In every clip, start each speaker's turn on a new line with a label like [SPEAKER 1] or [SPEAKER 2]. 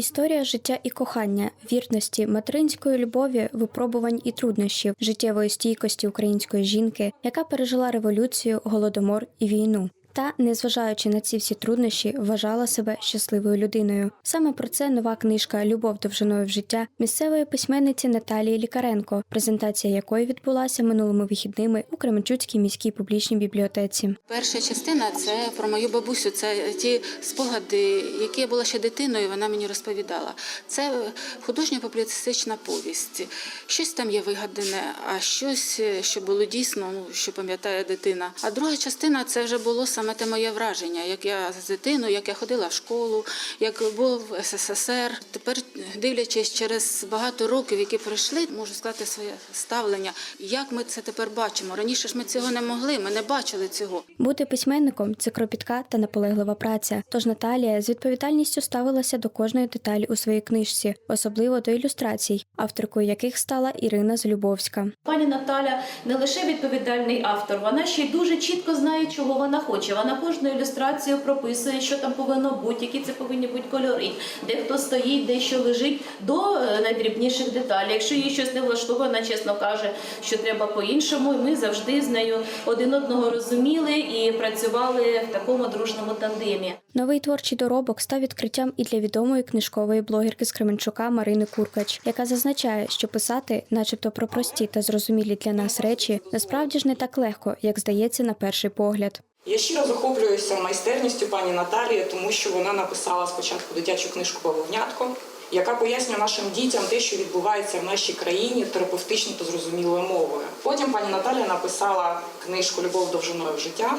[SPEAKER 1] Історія життя і кохання, вірності, материнської любові, випробувань і труднощів, життєвої стійкості української жінки, яка пережила революцію, голодомор і війну. Та, незважаючи на ці всі труднощі, вважала себе щасливою людиною. Саме про це нова книжка Любов довжиною в життя місцевої письменниці Наталії Лікаренко, презентація якої відбулася минулими вихідними у Кременчуцькій міській публічній бібліотеці.
[SPEAKER 2] Перша частина це про мою бабусю. Це ті спогади, які я була ще дитиною. Вона мені розповідала. Це художньо-публіцистична повість. Щось там є вигадане, а щось, що було дійсно, ну що пам'ятає дитина. А друга частина це вже було саме те моє враження, як я з дитиною, як я ходила в школу, як був в СССР. Тепер, дивлячись через багато років, які пройшли, можу сказати своє ставлення. Як ми це тепер бачимо? Раніше ж ми цього не могли, ми не бачили цього.
[SPEAKER 1] Бути письменником це кропітка та наполеглива праця. Тож Наталія з відповідальністю ставилася до кожної деталі у своїй книжці, особливо до ілюстрацій, авторкою яких стала Ірина Злюбовська.
[SPEAKER 3] Пані Наталя не лише відповідальний автор, вона ще й дуже чітко знає, чого вона хоче. Вона кожну ілюстрацію прописує, що там повинно бути, які це повинні бути кольори, де хто стоїть, де що лежить, до е, найдрібніших деталей. Якщо їй щось не влаштовує, вона чесно каже, що треба по-іншому. І ми завжди з нею один одного розуміли і працювали в такому дружному тандемі.
[SPEAKER 1] Новий творчий доробок став відкриттям і для відомої книжкової блогерки з Кременчука Марини Куркач, яка зазначає, що писати, начебто про прості та зрозумілі для нас речі, насправді ж не так легко, як здається на перший погляд.
[SPEAKER 4] Я щиро захоплююся майстерністю пані Наталії, тому що вона написала спочатку дитячу книжку «Бавовнятко», яка пояснює нашим дітям те, що відбувається в нашій країні терапевтично та зрозумілою мовою. Потім пані Наталія написала книжку Любов довжиною в життя.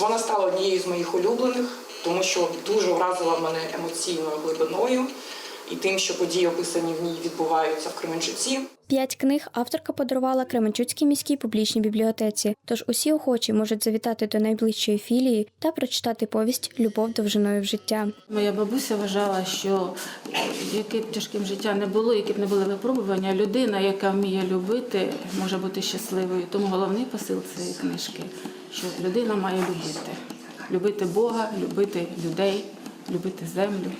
[SPEAKER 4] Вона стала однією з моїх улюблених, тому що дуже вразила мене емоційною глибиною і тим, що події, описані в ній, відбуваються в Кременчуці.
[SPEAKER 1] П'ять книг авторка подарувала Кременчуцькій міській публічній бібліотеці. Тож усі охочі можуть завітати до найближчої філії та прочитати повість Любов довжиною в життя.
[SPEAKER 2] Моя бабуся вважала, що яке б тяжким життя не було, які б не були випробування, людина, яка вміє любити, може бути щасливою. Тому головний посил цієї книжки, що людина має любити. Любити Бога, любити людей, любити землю.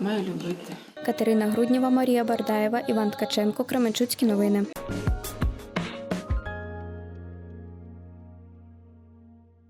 [SPEAKER 2] Має любити.
[SPEAKER 1] Катерина Груднєва, Марія Бардаєва, Іван Ткаченко, Кременчуцькі новини.